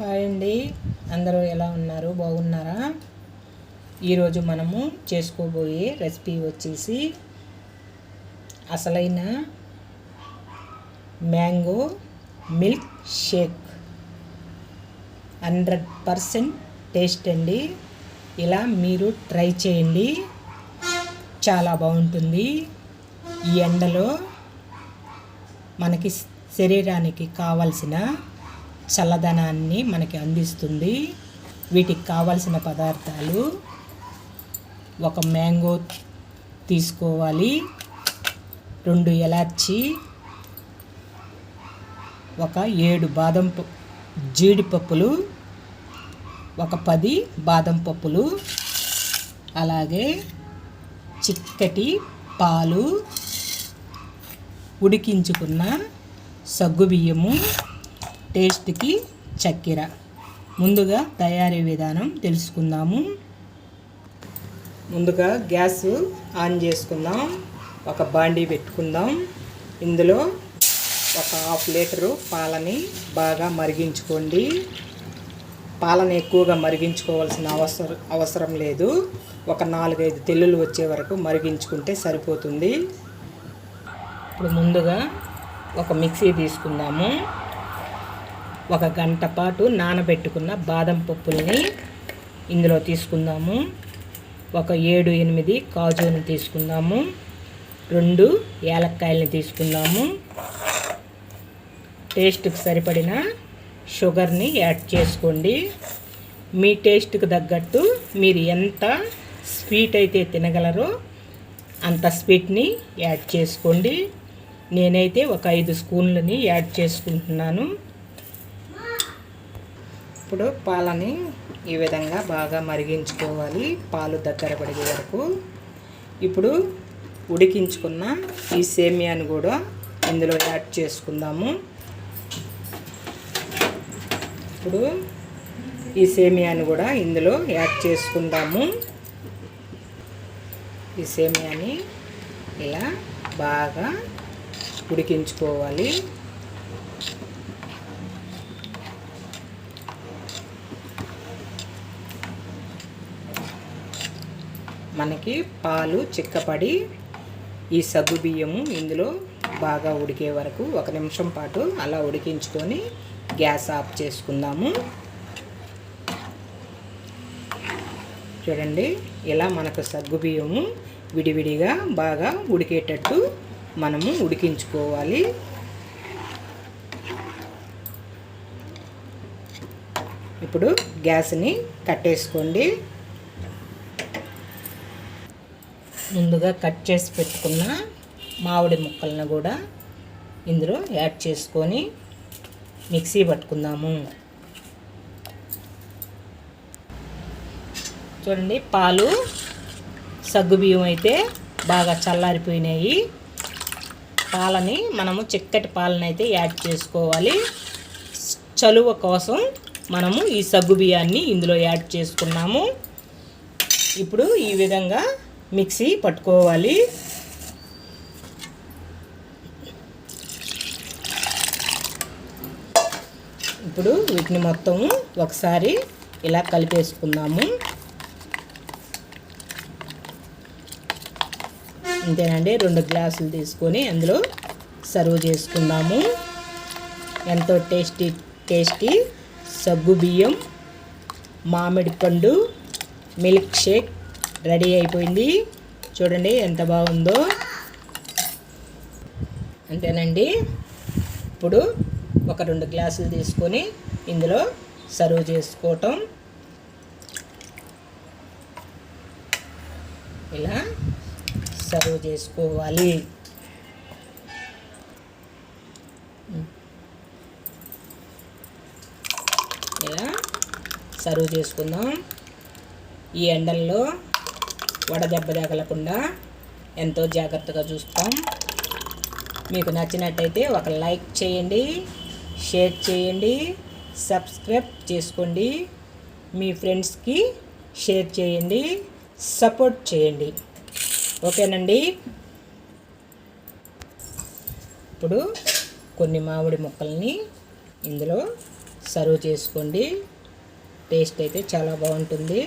Hi అండి. అందరూ ఎలా ఉన్నారు? బాగున్నారా? ఈరోజు మనము చేసుకోబోయే రెసిపీ వచ్చేసి అసలైన mango milk shake. Hundred percent taste అండి. ఇలా మీరు ట్రై చేయండి. చాలా బాగుంటుంది. ఈ ఎండలో మనకి శరీరానికి కావలసిన చల్లదనాన్ని మనకి అందిస్తుంది. వీటికి కావలసిన పదార్థాలు ఒక మ్యాంగో తీసుకోవాలి. రెండు ఎలాచి ఒక ఏడు బాదం జీడిపప్పులు ఒక పది బాదం పప్పులు అలాగే చిక్కటి పాలు ఉడికించుకున్న సగ్గుబియ్యము టేస్ట్కి చక్కెర. ముందుగా తయారీ విధానం తెలుసుకుందాము. ముందుగా గ్యాస్ ఆన్ చేసుకుందాం. ఒక బాండీ పెట్టుకుందాం. ఇందులో ఒక హాఫ్ లీటరు పాలని బాగా మరిగించుకోండి. పాలను ఎక్కువగా మరిగించుకోవాల్సిన అవసరం అవసరం లేదు. ఒక నాలుగైదు తెల్లులు వచ్చే వరకు మరిగించుకుంటే సరిపోతుంది. ఇప్పుడు ముందుగా ఒక మిక్సీ తీసుకుందాము. ఒక గంట పాటు నానబెట్టుకున్న బాదం పప్పుల్ని ఇందులో తీసుకుందాము. ఒక ఏడు ఎనిమిది కాజుని తీసుకుందాము. రెండు యాలక్కాయలని తీసుకుందాము. టేస్ట్కి సరిపడిన షుగర్ని యాడ్ చేసుకోండి. మీ టేస్ట్కి తగ్గట్టు మీరు ఎంత స్వీట్ అయితే తినగలరో అంత స్వీట్ని యాడ్ చేసుకోండి. నేనైతే ఒక ఐదు స్పూన్లని యాడ్ చేసుకుంటున్నాను. ఇప్పుడు పాలని ఈ విధంగా బాగా మరిగించుకోవాలి. పాలు దగ్గర పడిగే వరకు. ఇప్పుడు ఉడికించుకున్న ఈ సేమియాని కూడా ఇందులో యాడ్ చేసుకుందాము. ఇప్పుడు ఈ సేమియాను కూడా ఇందులో యాడ్ చేసుకుందాము. ఈ సేమియాని ఇలా బాగా ఉడికించుకోవాలి. మనకి పాలు చిక్కపడి ఈ సగ్గు బియ్యము ఇందులో బాగా ఉడికే వరకు ఒక నిమిషం పాటు అలా ఉడికించుకొని గ్యాస్ ఆఫ్ చేసుకుందాము. చూడండి ఇలా మనకు సగ్గు బియ్యము విడివిడిగా బాగా ఉడికేటట్టు మనము ఉడికించుకోవాలి. ఇప్పుడు గ్యాస్ని కట్టేసుకోండి. ముందుగా కట్ చేసి పెట్టుకున్న మామిడి ముక్కలను కూడా ఇందులో యాడ్ చేసుకొని మిక్సీ పట్టుకుందాము. చూడండి పాలు సగ్గుబియ్యం అయితే బాగా చల్లారిపోయినాయి. పాలని మనము చిక్కటి పాలను అయితే యాడ్ చేసుకోవాలి. చలువ కోసం మనము ఈ సగ్గుబియ్యాన్ని ఇందులో యాడ్ చేసుకున్నాము. ఇప్పుడు ఈ విధంగా మిక్సీ పట్టుకోవాలి. ఇప్పుడు వీటిని మొత్తము ఒకసారి ఇలా కలిపేసుకుందాము. అంతేనండి రెండు గ్లాసులు తీసుకొని అందులో సర్వ్ చేసుకుందాము. ఎంతో టేస్టీ టేస్టీ సగ్గు బియ్యం మామిడి పండు మిల్క్ షేక్ రెడీ అయిపోయింది. చూడండి ఎంత బాగుందో. అంతేనండి. ఇప్పుడు ఒక రెండు గ్లాసులు తీసుకొని ఇందులో సర్వ్ చేసుకోవటం. ఇలా సర్వ్ చేసుకోవాలి. ఇలా సర్వ్ చేసుకుందాం. ఈ ఎండల్లో వడదెబ్బ తగలకుండా ఎంతో జాగ్రత్తగా చూస్తాం. మీకు నచ్చినట్టయితే ఒక లైక్ చేయండి షేర్ చేయండి సబ్స్క్రైబ్ చేసుకోండి మీ ఫ్రెండ్స్కి షేర్ చేయండి సపోర్ట్ చేయండి. ఓకేనండి? ఇప్పుడు కొన్ని మామిడి ముక్కల్ని ఇందులో సర్వ్ చేసుకోండి. టేస్ట్ అయితే చాలా బాగుంటుంది.